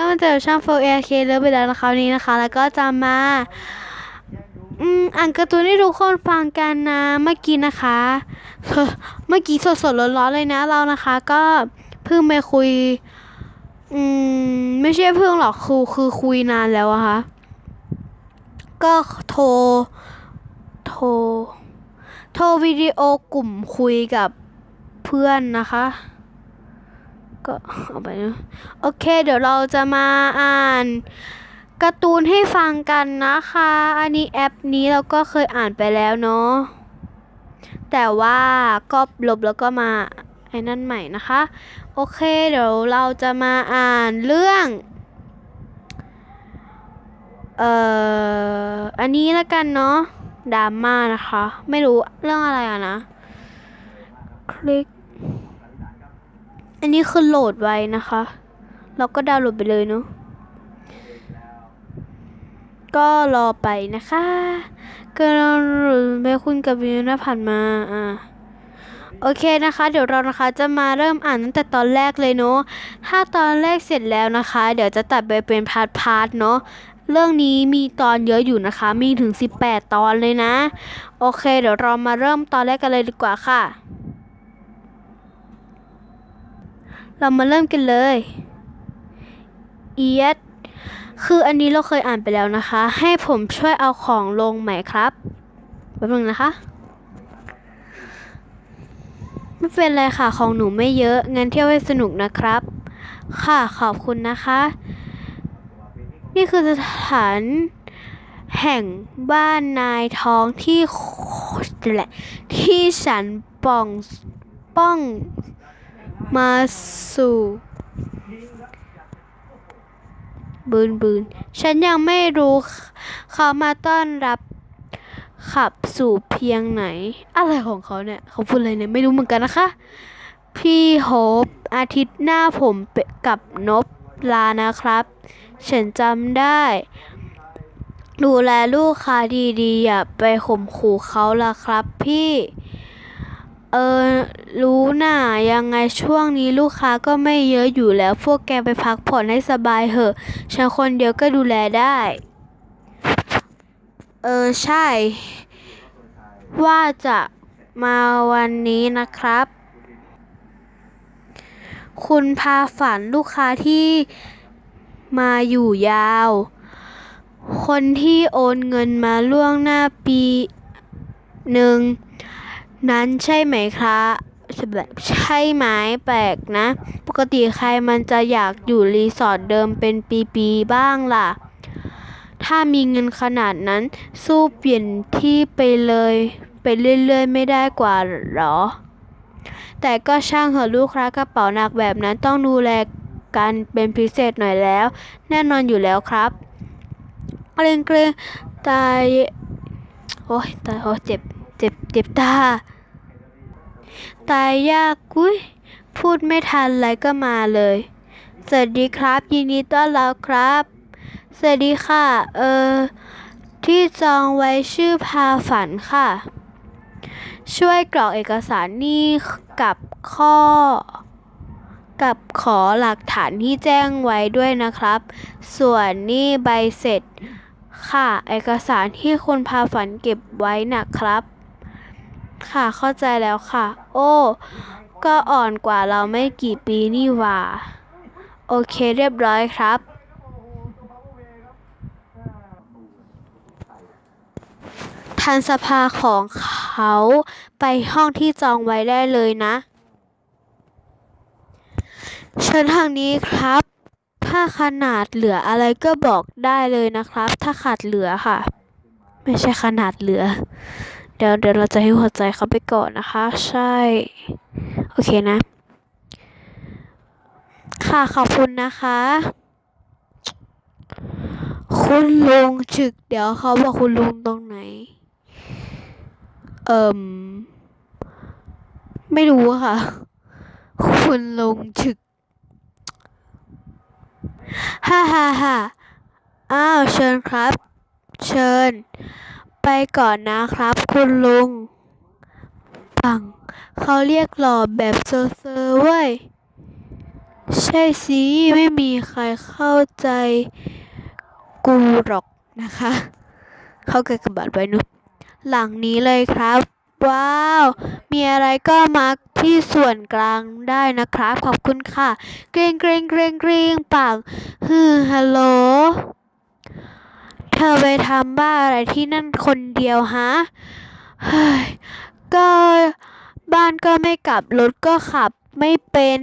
ก็มาเจอช่อง 4AK เลิฟไปแล้วนะคะวันนี้นะคะ แล้วก็จะมาอืมอ่านการ์ตูนให้ทุกคนฟังกันนะเมื่อกี้นะคะ เมื่อกี้สดๆร้อนๆเลยนะเรานะคะ ก็เพิ่งไปคุย อืมไม่ใช่เพิ่งหรอกคือคือคุยนานแล้วอะค่ะก็โทรโทรโทรวิดีโอกลุ่มคุยกับเพื่อนนะคะ ก็เอาไปนะโอเค เดี๋ยวเราจะมาอ่านการ์ตูนให้ฟังกันนะคะ อันนี้แอปนี้เราก็เคยอ่านไปแล้วเนาะ แต่ว่าก็ลบแล้วก็มาไอ้นั่นใหม่นะคะ โอเค เดี๋ยวเราจะมาอ่านเรื่อง เอ่อ อันนี้แล้วกันเนาะดราม่านะคะ ไม่รู้เรื่องอะไรอะนะ คลิก อันนี้คือโหลดไว้นะคะ เราก็ดาวน์โหลดไปเลยเนาะก็รอไปนะคะ ก็ไปคุณกับวิวนะผ่านมาอ่าโอเคนะคะ เดี๋ยวเรานะคะจะมาเริ่มอ่านตั้งแต่ตอนแรกเลยเนาะถ้าตอนแรกเสร็จแล้วนะคะ เดี๋ยวจะตัดไปเป็นพาร์ทพาร์ทเนาะเรื่องนี้มีตอนเยอะอยู่นะคะ มีถึง 18 ตอนเลยนะ โอเค เดี๋ยวเรามาเริ่มตอนแรกกันเลยดีกว่าค่ะ เรามาเริ่มกันเลยเอียดคืออันนี้เราเคยอ่านไปแล้วนะคะ ให้ผมช่วยเอาของลงไหมครับแป๊บนึงนะคะ ไม่เป็นไรค่ะของหนูไม่เยอะ งั้นเที่ยวให้สนุกนะครับ ค่ะขอบคุณนะคะ นี่คือสถานแห่งบ้านนายท้องที่แหละที่ฉันป่องป้อง มาสู่บืนบืนฉันยังไม่รู้ เขามาต้อนรับ ขับสู่เพียงไหน อะไรของเขาเนี่ย เขาพูดอะไรเนี่ยไม่รู้เหมือนกันนะคะ พี่โฮปอาทิตย์หน้าผมไปกับนบลานะครับ ฉันจำได้ ดูแลลูกค้าดีๆ อย่าไปข่มขู่เขาล่ะครับพี่ เออ รู้น่ะ ยังไงช่วงนี้ลูกค้าก็ไม่เยอะอยู่แล้ว พวกแกไปพักผ่อนให้สบายเหอะ ฉันคนเดียวก็ดูแลได้ เออ ใช่ ว่าจะมาวันนี้นะครับ คุณพาฝันลูกค้าที่มาอยู่ยาว คนที่โอนเงินมาล่วงหน้าปีหนึ่ง นั้นใช่ไหมคะแบบใช่ไหมแปลกนะ ปกติใครมันจะอยากอยู่รีสอร์ทเดิมเป็นปีๆบ้างล่ะ ถ้ามีเงินขนาดนั้น สู้เปลี่ยนที่ไปเลย ไปเรื่อยๆ ไม่ได้กว่าหรอ แต่ก็ช่างเหอะลูกค้ากระเป๋าหนักแบบนั้นต้องดูแลกันเป็นพิเศษหน่อยแล้ว แน่นอนอยู่แล้วครับเกรงเกรงตาย โอ้ยตายโอ้ยเจ็บ เจ็บเจ็บตา ตายยากกุ้ยพูดไม่ทันไรก็มาเลย สวัสดีครับ ยินดีต้อนรับครับ สวัสดีค่ะ เออ ที่จองไว้ชื่อพาฝันค่ะ ช่วยกรอกเอกสารนี่กับข้อ กับขอหลักฐานที่แจ้งไว้ด้วยนะครับ ส่วนนี่ใบเสร็จค่ะ เอกสารที่คุณพาฝันเก็บไว้นะครับ ค่ะ เข้าใจแล้วค่ะ โอ้ ก็อ่อนกว่าเราไม่กี่ปีนี่หว่า โอเคเรียบร้อยครับ ทันสภาของเขาไปห้องที่จองไว้ได้เลยนะ เชิญทางนี้ครับ ถ้าขนาดเหลืออะไรก็บอกได้เลยนะครับ ถ้าขาดเหลือค่ะ ไม่ใช่ขนาดเหลือ เดี๋ยวเดี๋ยวเราจะให้หัวใจเขาไปก่อนนะคะ ใช่ โอเคนะ ค่ะขอบคุณนะคะ คุณลุงฉึก เดี๋ยวเขาบอกคุณลุงตรงไหน เอ่ม ไม่รู้อะค่ะ คุณลุงฉึก ฮ่าฮ่าฮ่าอ้าว เชิญครับ เชิญ ไปก่อนนะครับคุณลุง ปัง เขาเรียกหล่อแบบเซอร์เซอร์เว้ย ใช่สิไม่มีใครเข้าใจกูหรอกนะคะ เข้ากับกระบาดไว้นุหลังนี้เลยครับ ว้าว มีอะไรก็มาที่ส่วนกลางได้นะครับ ขอบคุณค่ะ เกรงเกรงเกรงเกรงปากฮือฮัลโหล ธอไปทำบ้าอะไรที่นั่นคนเดียวฮะเฮ้ยก็บ้านก็ไม่กลับรถก็ขับไม่เป็น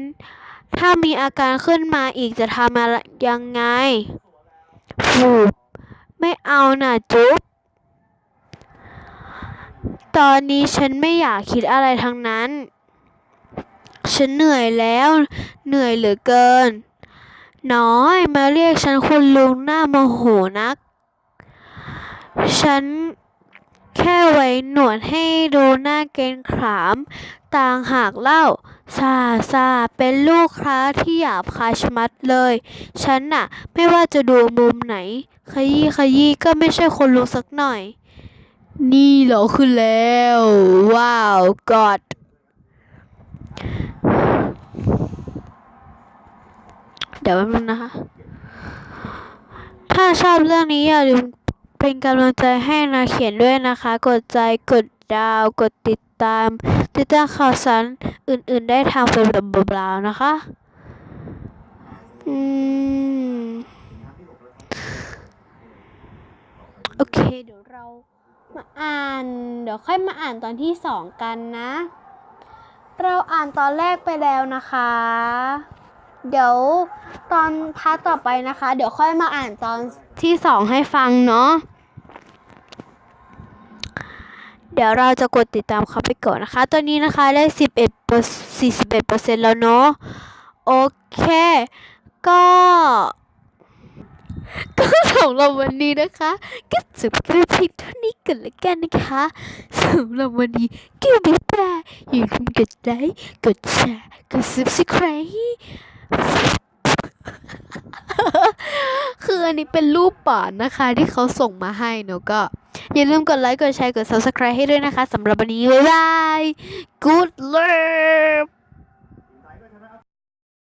ถ้ามีอาการขึ้นมาอีกจะทำอะไรยังไงฟูบไม่เอาน่ะจุ๊บ ตอนนี้ฉันไม่อยากคิดอะไรทั้งนั้น ฉันเหนื่อยแล้ว เหนื่อยเหลือเกิน น้อยมาเรียกฉันคุณลุงหน้าโมโหนัก ฉันแค่ไว้หนวดให้ดูหน้าเกรงขาม ต่างหากเล่าซาซาเป็นลูกค้าที่หยาบคายชมัดเลย ฉันน่ะ ไม่ว่าจะดูมุมไหน ขยี้ขยี้ก็ไม่ใช่คนลุงสักหน่อย นี่เหรอขึ้นแล้ว ว้าวกอดเดี๋ยวแป๊บนึงนะคะ ถ้าชอบเรื่องนี้อย่าลืม เป็นกำลังใจให้นาเขียนด้วยนะคะ กดใจกดดาว กดติดตาม ติดตามข่าวสารอื่นๆ ได้ทางเฟซบุ๊กบลาวนะคะ อืม โอเค เดี๋ยวเรามาอ่าน เดี๋ยวค่อยมาอ่านตอนที่สองกันนะ เราอ่านตอนแรกไปแล้วนะคะ เดี๋ยวตอนพาร์ทต่อไปนะคะ เดี๋ยวค่อยมาอ่านตอนที่สองให้ฟังเนาะเดี๋ยวเราจะกดติดตามเขาไปก่อนนะคะ ตอนนี้นะคะได้สิบเอ็ดเปอร์สี่สิบเอ็ดเปอร์เซ็นต์แล้วเนาะ โอเค ก็ ก็สำหรับวันนี้นะคะ ก็จบแค่เพียงเท่านี้กันละกันนะคะสำหรับวันนี้ก็บ๊ายบายอย่าลืมกดไลค์ กดแชร์ กด subscribe คืออันนี้เป็นรูปป่านนะคะ ที่เขาส่งมาให้เนอะก็ อย่าลืมกดไลค์ กดแชร์ กด subscribe ให้ด้วยนะคะสำหรับวันนี้ บ๊ายบาย good luck